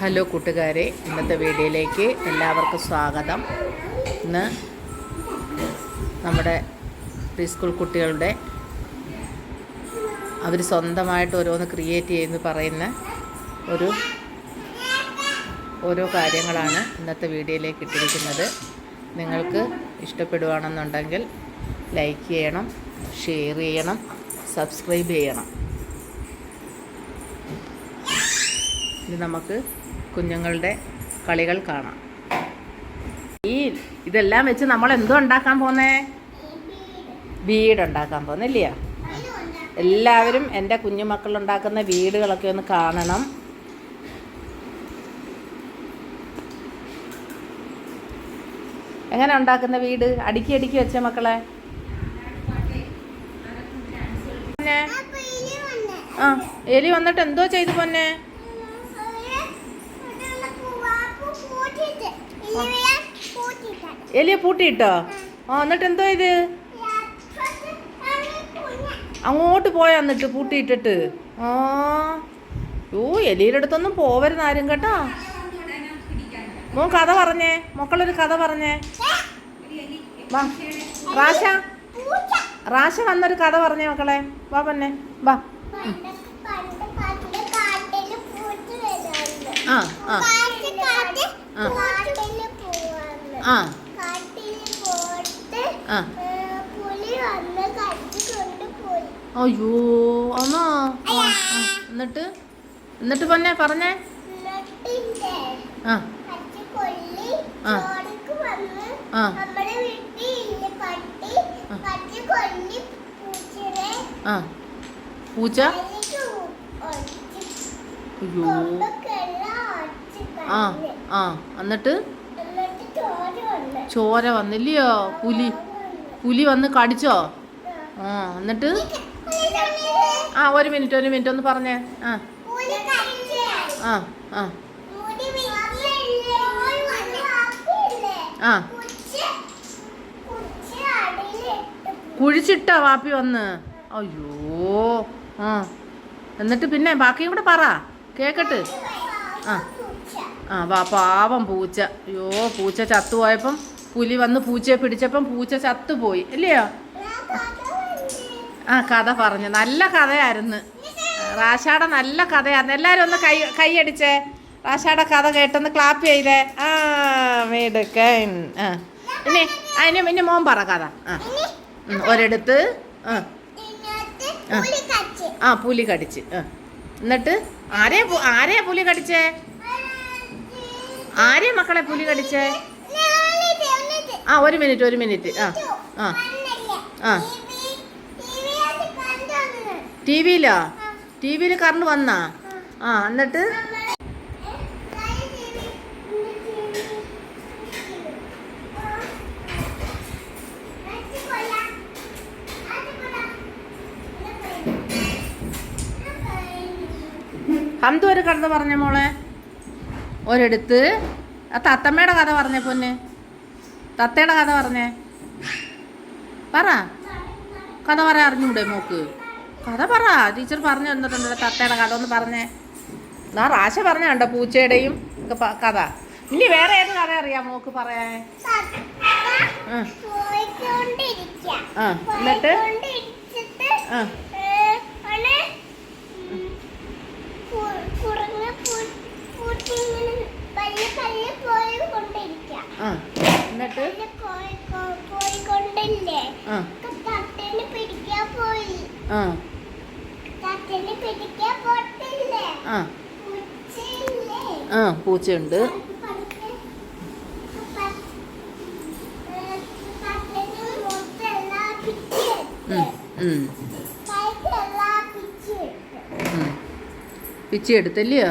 Hello കൂട്ടുകാരെ ഇന്നത്തെ വീഡിയോയിലേക്ക് എല്ലാവർക്കും സ്വാഗതം. ഇന്ന് നമ്മുടെ പ്രീ സ്കൂൾ കുട്ടികളുടെ അവർ സ്വന്തമായിട്ട് ഓരോന്ന് ക്രിയേറ്റ് ചെയ്യുന്നു പറയുന്ന ഒരു ഓരോ കാര്യങ്ങളാണ് ഇന്നത്തെ വീഡിയോയിലേക്ക് ഇട്ടിരിക്കുന്നത്. നിങ്ങൾക്ക് ഇഷ്ടപ്പെടുകയാണെന്നുണ്ടെങ്കിൽ ലൈക്ക് ചെയ്യണം ഷെയർ ചെയ്യണം സബ്സ്ക്രൈബ് ചെയ്യണം. ഇനി നമുക്ക് കുഞ്ഞുങ്ങളുടെ കളികൾ കാണാം. ഈ ഇതെല്ലാം വെച്ച് നമ്മൾ എന്തോ ഉണ്ടാക്കാൻ പോന്നേ? വീട് ഉണ്ടാക്കാൻ പോന്നില്ലയോ? എല്ലാവരും എന്റെ കുഞ്ഞുമക്കൾ ഉണ്ടാക്കുന്ന വീടുകളൊക്കെ ഒന്ന് കാണണം. എങ്ങനെ ഉണ്ടാക്കുന്ന വീട്? അടുക്കി അടുക്കി വെച്ച മക്കളെ. ആ എലി വന്നിട്ട് എന്തോ ചെയ്തു പൊന്നെ? എലിയെ പൂട്ടിയിട്ടോ? ആ എന്നിട്ട് എന്തോ ഇത്? അങ്ങോട്ട് പോയാ എന്നിട്ട് പൂട്ടിയിട്ടിട്ട്. ആ. ഓ എലിയുടെ അടുത്തൊന്നും പോവരുന്ന ആരും കേട്ടോ. മോൻ കഥ പറഞ്ഞേ. മക്കളൊരു കഥ പറഞ്ഞേ. വാ. റാശ റാശ വന്നൊരു കഥ പറഞ്ഞേ മക്കളെ. വാ പന്നെ. വാ. ആ ആ. ആ. ആ. അയ്യോ ആണോ. എന്നിട്ട്? എന്നിട്ട് പൊന്നെ പറഞ്ഞേ. ആ. ആ. പൂച്ച? അയ്യോ. ആ ആ. എന്നിട്ട്. ചോര വന്നില്ലയോ പുലി? പുലി വന്ന് കടിച്ചോ? ആ എന്നിട്ട്? ആ ഒരു മിനിറ്റ് ഒരു മിനിറ്റ് ഒന്ന് പറഞ്ഞേ. ആ. ആ ആ. ആ. കുഴിച്ചിട്ടാ വാപ്പി വന്ന്? അയ്യോ ആ. എന്നിട്ട് പിന്നെ ബാക്കിയും കൂടെ പറ. കേക്കട്ട്. ആ. ആ വാ പാവം പൂച്ച. അയ്യോ പൂച്ച ചത്തുപോയപ്പം പുലി വന്ന് പൂച്ചയെ പിടിച്ചപ്പം പൂച്ച ചത്തുപോയി ഇല്ലയോ? ഞാൻ ആ കഥ പറഞ്ഞു. നല്ല കഥയായിരുന്നു. റാഷാടെ നല്ല കഥയായിരുന്നു. എല്ലാവരും ഒന്ന് കൈ കൈയടിച്ചേ. റാഷാടെ കഥ കേട്ടൊന്ന് ക്ലാപ്പ് ചെയ്തേ. ആ മേടുക്കൻ. ആ. ഇനി അതിന് പിന്നെ മോൻ പറ കഥ. ആ. ഒരിടത്ത് ആ. ആ. പുലി കടിച്ച്. ആ. എന്നിട്ട് ആരെയാ ആരെയാ പുലി കടിച്ചേ? ആരെയാ മക്കളെ പുലി കടിച്ചേ? ആ ഒരു മിനിറ്റ് ഒരു മിനിറ്റ് ആ ആ. ആ. ടി വിയിലോ ടി വിയിൽ കറണ്ട് വന്നാ ആ എന്നിട്ട്. ഹംദു ഒരു കഥ പറഞ്ഞ മോളെ ഒരിടത്ത് ആ തത്തമ്മയുടെ കഥ പറഞ്ഞ പൊന്ന് തത്തയുടെ കഥ പറഞ്ഞേ. പറ. കഥ പറയാൻ അറിഞ്ഞൂടെ മോക്ക്? കഥ പറ. ടീച്ചർ പറഞ്ഞു തന്നിട്ടുണ്ട് തത്തയുടെ കഥ ഒന്ന് പറഞ്ഞേ. എന്നാ റാശ പറഞ്ഞ കണ്ടോ പൂച്ചയുടെയും കഥ. ഇനി വേറെ ഏത് കഥ അറിയാം മോക്ക് പറയാൻ? എന്നിട്ട്? ആ. എന്നിട്ട്? ആ. ആ. ആ. പൂച്ചയുണ്ട്. പിച്ചി എടുത്തല്ലയോ?